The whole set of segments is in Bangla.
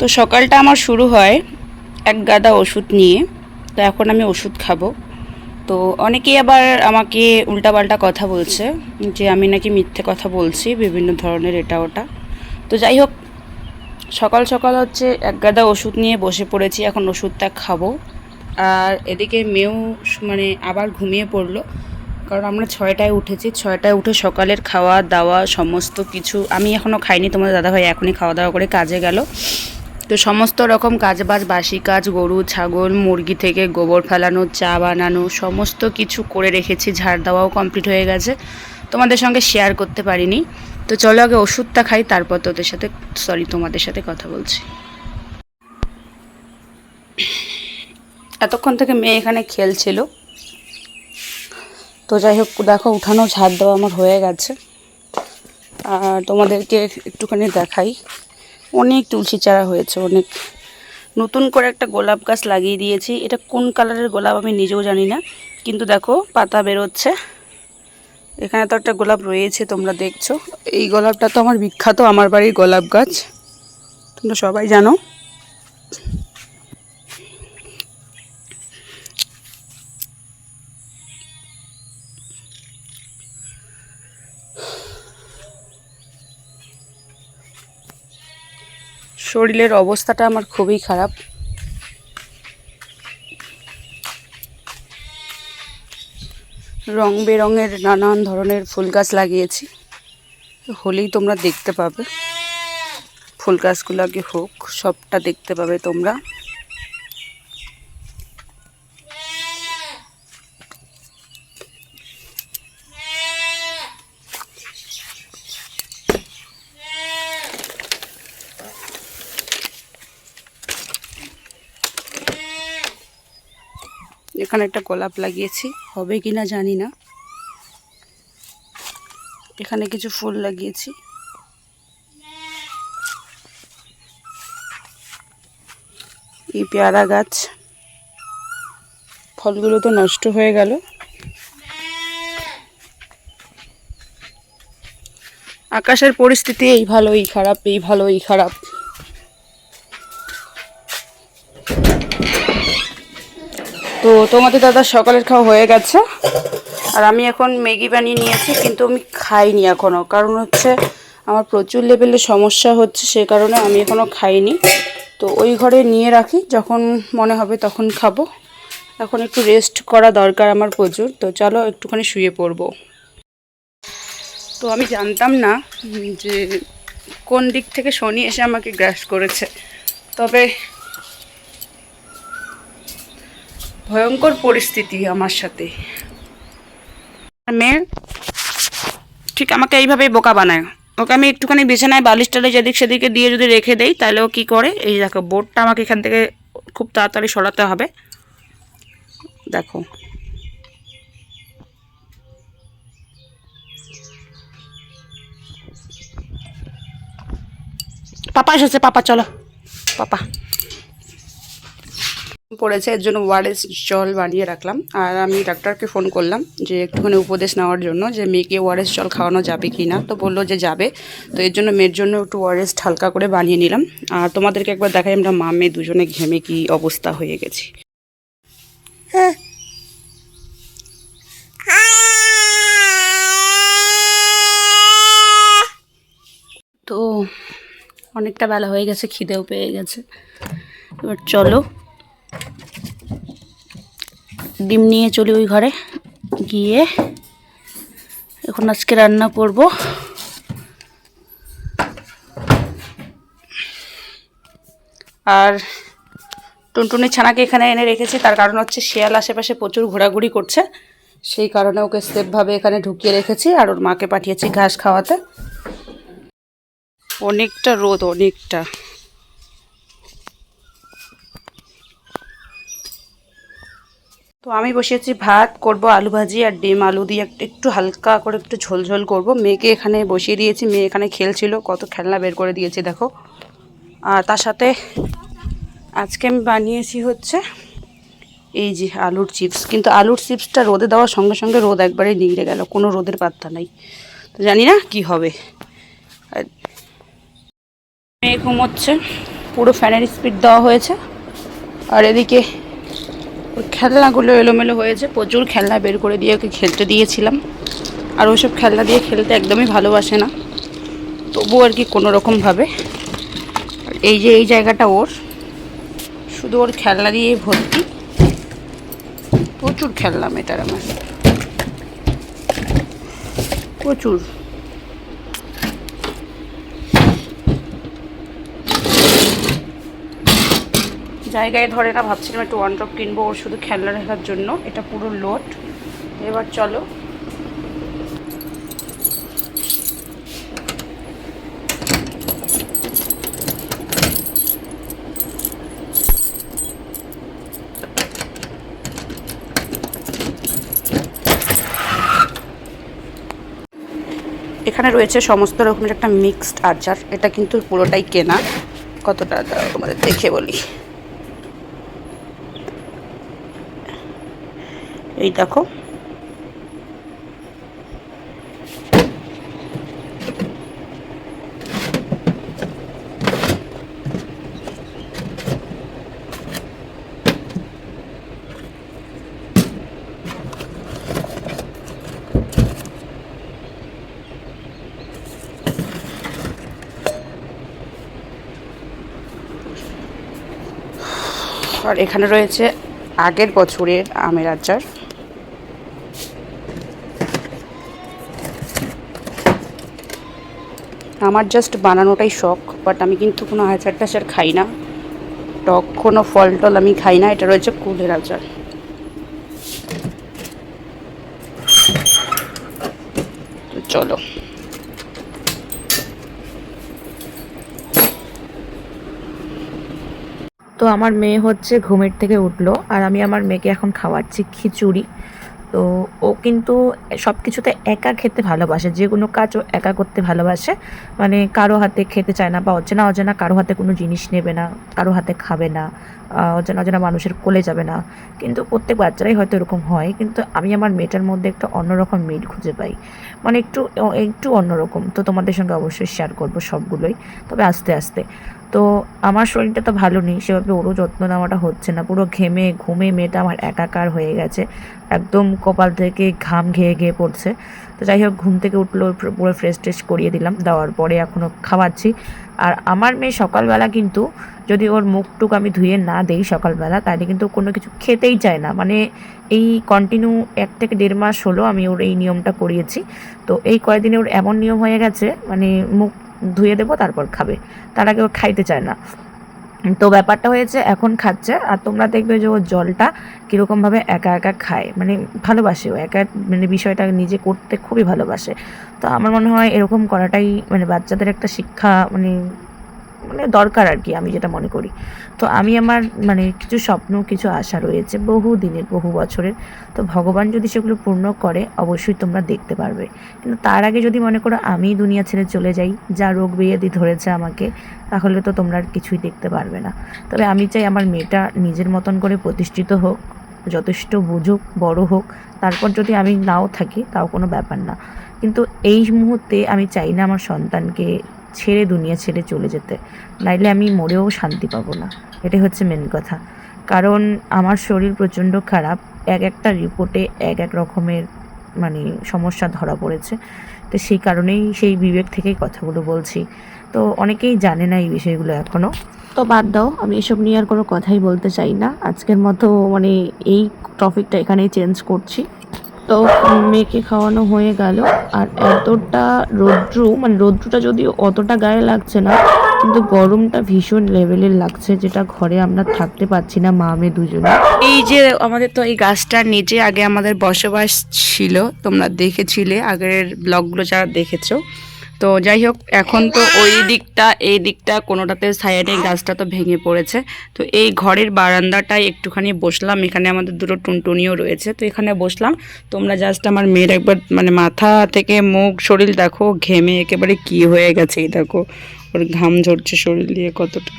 তো সকালটা আমার শুরু হয় এক গাদা ওষুধ নিয়ে। তো এখন আমি ওষুধ খাব। তো অনেকেই আবার আমাকে উল্টাপাল্টা কথা বলছে যে আমি নাকি মিথ্যে কথা বলছি, বিভিন্ন ধরনের এটা ওটা। তো যাই হোক, সকাল সকাল হচ্ছে এক গাদা ওষুধ নিয়ে বসে পড়েছি, এখন ওষুধটা খাব। আর এদিকে মেয়েও মানে আবার ঘুমিয়ে পড়ল, কারণ আমরা ছয়টায় উঠেছি। ছয়টায় উঠে সকালের খাওয়া দাওয়া সমস্ত কিছু আমি এখনও খাইনি, তোমাদের দাদাভাই এখনই খাওয়া দাওয়া করে কাজে গেল। তো সমস্ত রকম কাজ বাজ বাসি কাজ, গরু, ছাগল, মুরগি থেকে গোবর ফেলানো, চা বানানো, সমস্ত কিছু করে রেখেছি, ঝাড় দেওয়াও কমপ্লিট হয়ে গেছে। তোমাদের সঙ্গে শেয়ার করতে পারিনি। তো চলো আগে ওষুধটা খাই, তারপর তোদের সাথে সরি তোমাদের সাথে কথা বলছি। এতক্ষণ থেকে মেয়ে এখানে খেলছিল। তো যাই হোক, দেখো, উঠানো, ঝাড় দেওয়া আমার হয়ে গেছে। আর তোমাদেরকে একটুখানি দেখাই। অনেক তুলসী চারা হয়েছে, অনেক। নতুন করে একটা গোলাপ গাছ লাগিয়ে দিয়েছি। এটা কোন কালারের গোলাপ আমি নিজেও জানি না, কিন্তু দেখো, পাতা বেরোচ্ছে। এখানে তো একটা গোলাপ রয়েছে, তোমরা দেখছ। এই গোলাপটা তো আমার বিখ্যাত, আমার বাড়ির গোলাপ গাছ। তোমরা সবাই জানো। শরীরের অবস্থাটা আমার খুবই খারাপ। রং বেরঙের নানান ধরনের ফুল গাছ লাগিয়েছি। হলেই তোমরা দেখতে পাবে। ফুল গাছগুলো আগে হোক, সবটা দেখতে পাবে তোমরা। এখানে একটা গোলাপ লাগিয়েছি। হবে কি না জানি না। এখানে কিছু ফুল লাগিয়েছি। এই পেয়ারা গাছ। ফলগুলো তো নষ্ট হয়ে গেল। আকাশের পরিস্থিতি এই ভালো এই খারাপ, এই ভালো এই খারাপ। তো তোমাদের দাদা সকালের খাওয়া হয়ে গেছে। আর আমি এখন ম্যাগি বানিয়ে নিয়েছি, কিন্তু আমি খাইনি এখনও কারণ হচ্ছে আমার প্রচুর লেভেলের সমস্যা হচ্ছে, সে কারণে আমি এখনও খাইনি। তো ওই ঘরে নিয়ে রাখি, যখন মনে হবে তখন খাব। এখন একটু রেস্ট করা দরকার আমার প্রচুর, তো চলো একটুখানি শুয়ে পড়ব। তো আমি জানতাম না যে কোন দিক থেকে শনি এসে আমাকে গ্রাস করেছে। তবে ভয়ঙ্কর পরিস্থিতি আমার সাথে। মেয়ে, ঠিক আমাকে এইভাবেই বোকা বানায়। ওকে আমি একটুখানি বিছানায় বালিশ টালিশ এদিক সেদিকে দিয়ে যদি রেখে দেই, তাহলে ও কী করে? এই দেখো, বোর্ডটা আমাকে এখান থেকে খুব তাড়াতাড়ি সরাতে হবে। দেখো। পাপা এসেছে, পাপা, চলো। পাপা। পড়েছে, এর জন্য ওয়ারেস জল বানিয়ে রাখলাম। আর আমি ডাক্তারকে ফোন করলাম যে একটুখানি উপদেশ নেওয়ার জন্য যে মেয়েকে ওয়ারেস জল খাওয়ানো যাবে কি না। তো বলল যে যাবে। তো এর জন্য মেয়ের জন্য একটু ওয়ারেস হালকা করে বানিয়ে নিলাম। আর তোমাদেরকে একবার দেখাই, আমরা মা মেয়ে দুজনে ঘেমে কি অবস্থা হয়ে গেছি। তো অনেকটা বেলা হয়ে গেছে, খিদেও পেয়ে গেছে। এবার চলো ডিম নিয়ে চলি ওই ঘরে। গিয়ে এখন আজকে রান্না করব। আর টুনটুনি ছানাকে এখানে এনে রেখেছি। তার কারণ হচ্ছে শিয়াল আশেপাশে প্রচুর ঘোরাঘুরি করছে। সেই কারণে ওকে সেফভাবে এখানে ঢুকিয়ে রেখেছি আর ওর মাকে পাঠিয়েছি ঘাস খাওয়াতে। অনেকটা রোদ, অনেকটা। তো আমি বসিয়েছি ভাত, করব আলু ভাজি আর ডিম আলু দিয়ে একটু- হালকা করে একটু ঝোলঝোল ঝোল করব। মেয়েকে এখানে বসিয়ে দিয়েছি, মেয়ে এখানে খেলছিল, কত খেলনা বের করে দিয়েছি, দেখো। আর তার সাথে আজকে আমি বানিয়েছি হচ্ছে এই যে আলুর চিপস। কিন্তু আলুর চিপসটা রোদে দেওয়ার সঙ্গে সঙ্গে রোদ একবারে নিগড়ে গেল, কোনো রোদের পাত্তা নাই। তো জানি না কি হবে। মেয়ে ঘুমোচ্ছে, পুরো ফ্যানের স্পিড দেওয়া হয়েছে। আর এদিকে খেলনাগুলো এলোমেলো হয়েছে, প্রচুর খেলনা বের করে দিয়ে ওকে খেলতে দিয়েছিলাম। আর ওইসব খেলনা দিয়ে খেলতে একদমই ভালোবাসে না। তবু আর কি কোনো রকমভাবে এই যে এই জায়গাটা ওর, শুধু ওর খেলনা দিয়ে ভর্তি। প্রচুর খেললাম এটার আমার। প্রচুর। জায়গায় ধরে না, ভাবছিলাম একটু ওয়ান ড্রপ কিনবো, ওর শুধু খেলনা রাখার জন্য। এটা পুরো লোড এবার চলো। এখানে রয়েছে সমস্ত রকমের একটা মিক্সড আচার। এটা কিন্তু পুরোটাই কেনা। কতটা তোমাদের দেখে বলি। এই দেখো। আর এখানে রয়েছে আগের বছরের আমের আচার। আমার জাস্ট বানানোটাই শখ বাট আমি কিন্তু কোনো আচার টাচার খাই না। টক কোনো ফল টল আমি খাই না, এটা রয়েছে কুলের আচার। চলো। তো আমার মেয়ে হচ্ছে ঘুমের থেকে উঠল, আর আমি আমার মেয়েকে এখন খাওয়াচ্ছি খিচুড়ি। তো ও কিন্তু সব কিছুতে একা খেতে ভালোবাসে, যে কোনো কাজ ও একা করতে ভালোবাসে। মানে কারও হাতে খেতে চায় না বা অচেনা অজানা কারও হাতে কোনো জিনিস নেবে না, কারও হাতে খাবে না অজানা অজানা মানুষের কোলে যাবে না। কিন্তু প্রত্যেক বাচ্চারাই হয়তো এরকম হয়, কিন্তু আমি আমার মেয়েটার মধ্যে একটা অন্যরকম মিল খুঁজে পাই। মানে একটু একটু অন্যরকম, তো তোমাদের সঙ্গে অবশ্যই শেয়ার করব সবগুলোই। তবে আস্তে আস্তে। তো আমার শরীরটা তো ভালো নেই, সেভাবে ওরও যত্ন নেওয়াটা হচ্ছে না। পুরো ঘেমে, ঘুমে মেয়েটা আমার একাকার হয়ে গেছে। একদম কপাল থেকে ঘাম ঘেয়ে ঘেয়ে পড়ছে। তো যাই হোক, ঘুম থেকে উঠল, পুরো- ফ্রেশ ট্রেশ করিয়ে দিলাম, দেওয়ার পরে এখনও খাওয়াচ্ছি। আর আমার মেয়ে সকালবেলা কিন্তু যদি ওর মুখটুক আমি ধুয়ে না দেই সকালবেলা, তাহলে কিন্তু কোনো কিছু খেতেই চায় না। মানে এই কন্টিনিউ এক থেকে দেড় মাস হলো আমি ওর এই নিয়মটা করিয়েছি। তো এই কয়েকদিনে ওর এমন নিয়ম হয়ে গেছে মানে মুখ ধুয়ে দেবো, তারপর খাবে। তার আগে ও খাইতে চায় না। তো ব্যাপারটা হয়েছে, এখন খাচ্ছে। আর তোমরা দেখবে যে ও জলটা কীরকমভাবে একা একা খায়। মানে ভালোবাসে ও, একা মানে বিষয়টা নিজে করতে খুবই ভালোবাসে। তো আমার মনে হয় এরকম করাটাই মানে বাচ্চাদের একটা শিক্ষা মানে মানে দরকার আর কি, আমি যেটা মনে করি। তো আমি আমার মানে কিছু স্বপ্ন, কিছু আশা রয়েছে বহু দিনের, বহু বছরের। তো ভগবান যদি সেগুলো পূর্ণ করে, অবশ্যই তোমরা দেখতে পারবে। কিন্তু তার আগে যদি মনে করো আমি দুনিয়া ছেড়ে চলে যাই, যা রোগ বেয়াদি ধরেছে আমাকে, তাহলে তো তোমরা আর কিছুই দেখতে পারবে না। তবে আমি চাই আমার মেয়েটা নিজের মতন করে প্রতিষ্ঠিত হোক, যথেষ্ট বুঝুক, বড় হোক। তারপর যদি আমি নাও থাকি, তাও কোনো ব্যাপার না। কিন্তু এই মুহূর্তে আমি চাই না আমার সন্তানকে ছেড়ে দুনিয়া ছেড়ে চলে যেতে। নাইলে আমি মরেও শান্তি পাবো না। এটাই হচ্ছে মেন কথা। কারণ আমার শরীর প্রচণ্ড খারাপ। এক একটা রিপোর্টে এক এক রকমের মানে সমস্যা ধরা পড়েছে। তো সেই কারণেই সেই বিবেক থেকেই কথাগুলো বলছি। তো অনেকেই জানে না এই বিষয়গুলো এখনও তো বাদ দাও, আমি এসব নিয়ে আর কোনো কথাই বলতে চাই না। আজকের মতো মানে এই টপিকটা এখানেই চেঞ্জ করছি। তো মেয়েকে খাওয়ানো হয়ে গেল। আর এতটা রৌদ্রু মানে রৌদ্রুটা যদিও অতটা গায়ে লাগছে না, কিন্তু গরমটা ভীষণ লেভেলের লাগছে, যেটা ঘরে আমরা থাকতে পারছি না, মা মেয়ে দুজনে। এই যে আমাদের তো এই গাছটার নিচে আগে আমাদের বসবাস ছিল, তোমরা দেখেছিলে, আগের ব্লগগুলো যারা দেখেছ। তো যাই হোক, এখন তো ওই দিকটা, এই দিকটা, কোনোটাতে নেই গাছটা তো ভেঙে পড়েছে। তো এই ঘরের বারান্দাটায় একটুখানি বসলাম। এখানে আমাদের দুটো টুনটুনিও রয়েছে। তো এখানে বসলাম। তোমরা জাস্ট আমার মেয়ের একবার মানে মাথা থেকে মুখ, শরীর দেখো, ঘেমে একেবারে কি হয়ে গেছে, এই দেখো। ওর ঘাম ঝরছে শরীর দিয়ে কতটা।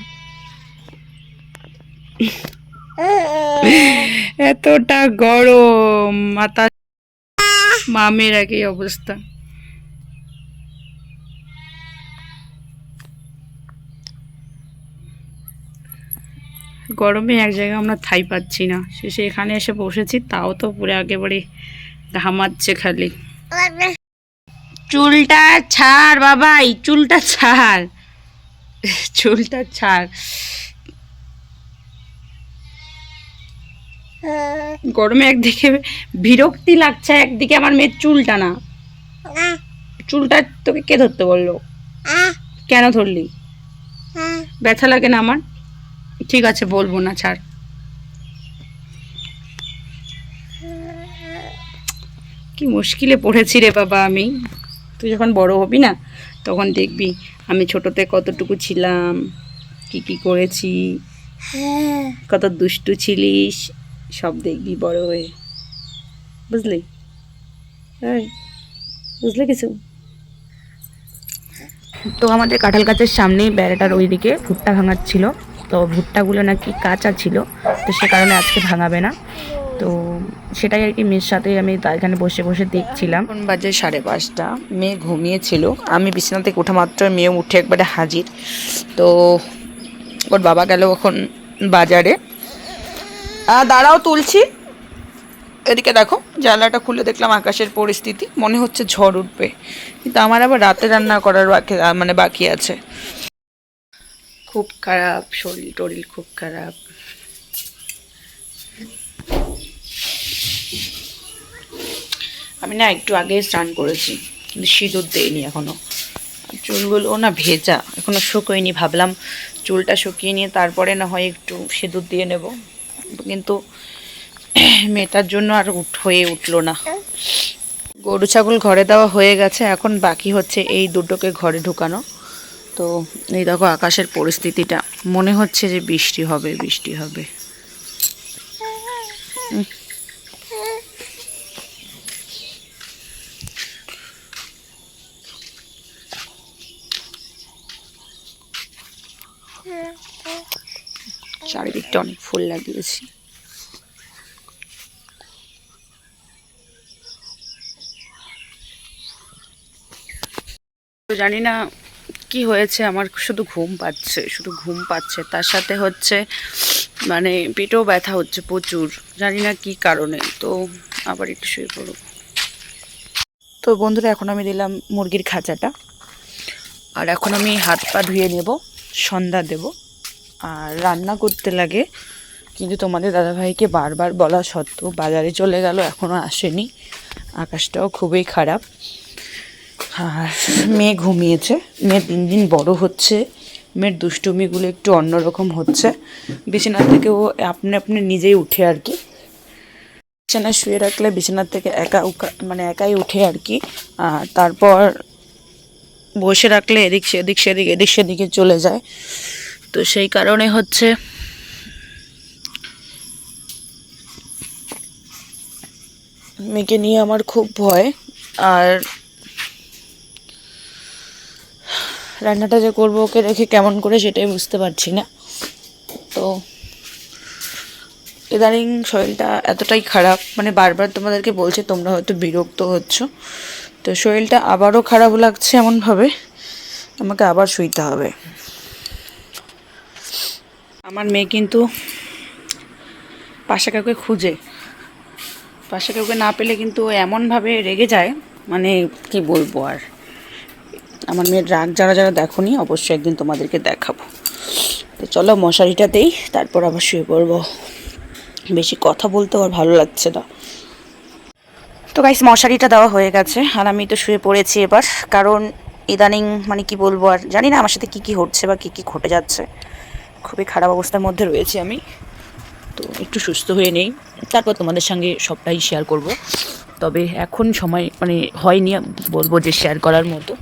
এতটা গরম। মাথা মামের একই অবস্থা। গরমে এক জায়গায় আমরা থাই পাচ্ছি না। শেষে এখানে এসে বসেছি, তাও তো পুরো একেবারে ঘামাচ্ছে খালি। চুলটা ছাড় বাবাই চুলটা ছাড়। চুলটা ছাড়। গরমে একদিকে বিরক্তি লাগছে, একদিকে আমার মেয়ের চুলটা না। চুলটা তোকে কে ধরতে বলল? কেন ধরলি? ব্যথা লাগে না আমার? ঠিক আছে, বলব না, ছাড়। কি মুশকিলে পড়েছি রে বাবা আমি। তুই যখন বড় হবি না, তখন দেখবি আমি ছোটতে কতটুকু ছিলাম, কি কি করেছি, কত দুষ্টু ছিলিস, সব দেখবি বড় হয়ে। বুঝলি? বুঝলি কিছু? তো আমাদের কাঁঠাল গাছের সামনেই বেড়াটার ওইদিকে ভুট্টা ভাঙাচ্ছিল। তো ভুট্টাগুলো নাকি কাঁচা ছিল, তো সে কারণে আজকে ভাঙাবে না। তো সেটাই আর কি মেয়ের সাথে আমি এখানে বসে বসে দেখছিলাম। এখন বাজে সাড়ে পাঁচটা, মেয়ে ঘুমিয়েছিল। আমি বিছানা থেকে ওঠা মাত্র মেয়ে উঠে একবারে হাজির। তো ওর বাবা গেল এখন বাজারে। দাঁড়াও তুলছি। এদিকে দেখো, জানলাটা খুলে দেখলাম আকাশের পরিস্থিতি। মনে হচ্ছে ঝড় উঠবে। কিন্তু আমার আবার রাতে রান্না করার বাকি মানে বাকি আছে। খুব খারাপ, শরীর টরিল খুব খারাপ। আমি না একটু আগে স্নান করেছি, কিন্তু সিঁদুর দেইনি এখনও। আর চুলগুলো না ভেজা, এখনও শুকোয়নি, ভাবলাম চুলটা শুকিয়ে নিয়ে তারপরে না হয় একটু সিঁদুর দিয়ে নেব। কিন্তু মেয়েটার জন্য আর উঠ, হয়ে উঠল না। গরু, ছাগল ঘরে দেওয়া হয়ে গেছে, এখন বাকি হচ্ছে এই দুটোকে ঘরে ঢুকানো। তো এই দেখো আকাশের পরিস্থিতিটা। মনে হচ্ছে যে বৃষ্টি হবে বৃষ্টি হবে। চারিদিকটা অনেক ফুল লাগিয়েছি। জানি না কি হয়েছে? আমার শুধু ঘুম পাচ্ছে, শুধু ঘুম পাচ্ছে। তার সাথে হচ্ছে মানে পেটেও ব্যথা হচ্ছে প্রচুর। জানি না কি কারণে। তো আবার একটু শুয়ে পড়ব তো বন্ধুরা, এখন আমি দিলাম মুরগির খাঁচাটা। আর এখন আমি হাত পা ধুয়ে নেব, সন্ধ্যা দেব। আর রান্না করতে লাগে, কিন্তু তোমাদের দাদাভাইকে বারবার বলা সত্ত্বেও বাজারে চলে গেল এখনও আসেনি। আকাশটাও খুবই খারাপ। আর মেয়ে ঘুমিয়েছে। মেয়ে দিন দিন বড় হচ্ছে। মেয়ের দুষ্টুমিগুলো একটু অন্যরকম হচ্ছে। বিছানা থেকে ও আপনি আপনি নিজেই উঠে আর কি। বিছানায় শুয়ে রাখলে বিছানার থেকে একা মানে একাই উঠে আর কি। আর তারপর বসে রাখলে এদিক সেদিক সেদিক, এদিক সেদিকে চলে যায়। তো সেই কারণে হচ্ছে মেয়েকে নিয়ে আমার খুব ভয়। আর রান্নাটা যে করব, ওকে রেখে কেমন করে সেটাই বুঝতে পারছি না। তো ইদানিং শরীরটা এতটাই খারাপ মানে বারবার তোমাদেরকে বলছে, তোমরা হয়তো বিরক্ত হচ্ছ। তো শরীরটা আবারও খারাপ লাগছে এমনভাবে, আমাকে আবার শুইতে হবে। আমার মেয়ে কিন্তু পাশে কাউকে খুঁজে। পাশে কাউকে না পেলে কিন্তু এমনভাবে রেগে যায় মানে কি বলব আর। আমার মেয়ের রাগ যারা যারা দেখো নি অবশ্যই একদিন তোমাদেরকে দেখাবো। তো চলো মশারিটা দেই, তারপর আবার শুয়ে পড়ব। বেশি কথা বলতে আর ভালো লাগছে না। তো গাইস মশারিটা দেওয়া হয়ে গেছে, আর আমি তো শুয়ে পড়েছি এবার। কারণ ইদানিং মানে কি বলব আর, জানি না আমার সাথে কি কি হচ্ছে বা কি কি ঘটে যাচ্ছে। খুবই খারাপ অবস্থার মধ্যে রয়েছি আমি। তো একটু সুস্থ হয়ে নেই। তারপর তোমাদের সঙ্গে সবটাই শেয়ার করব। তবে এখন সময় মানে হয়নি, বলব যে শেয়ার করার মতো।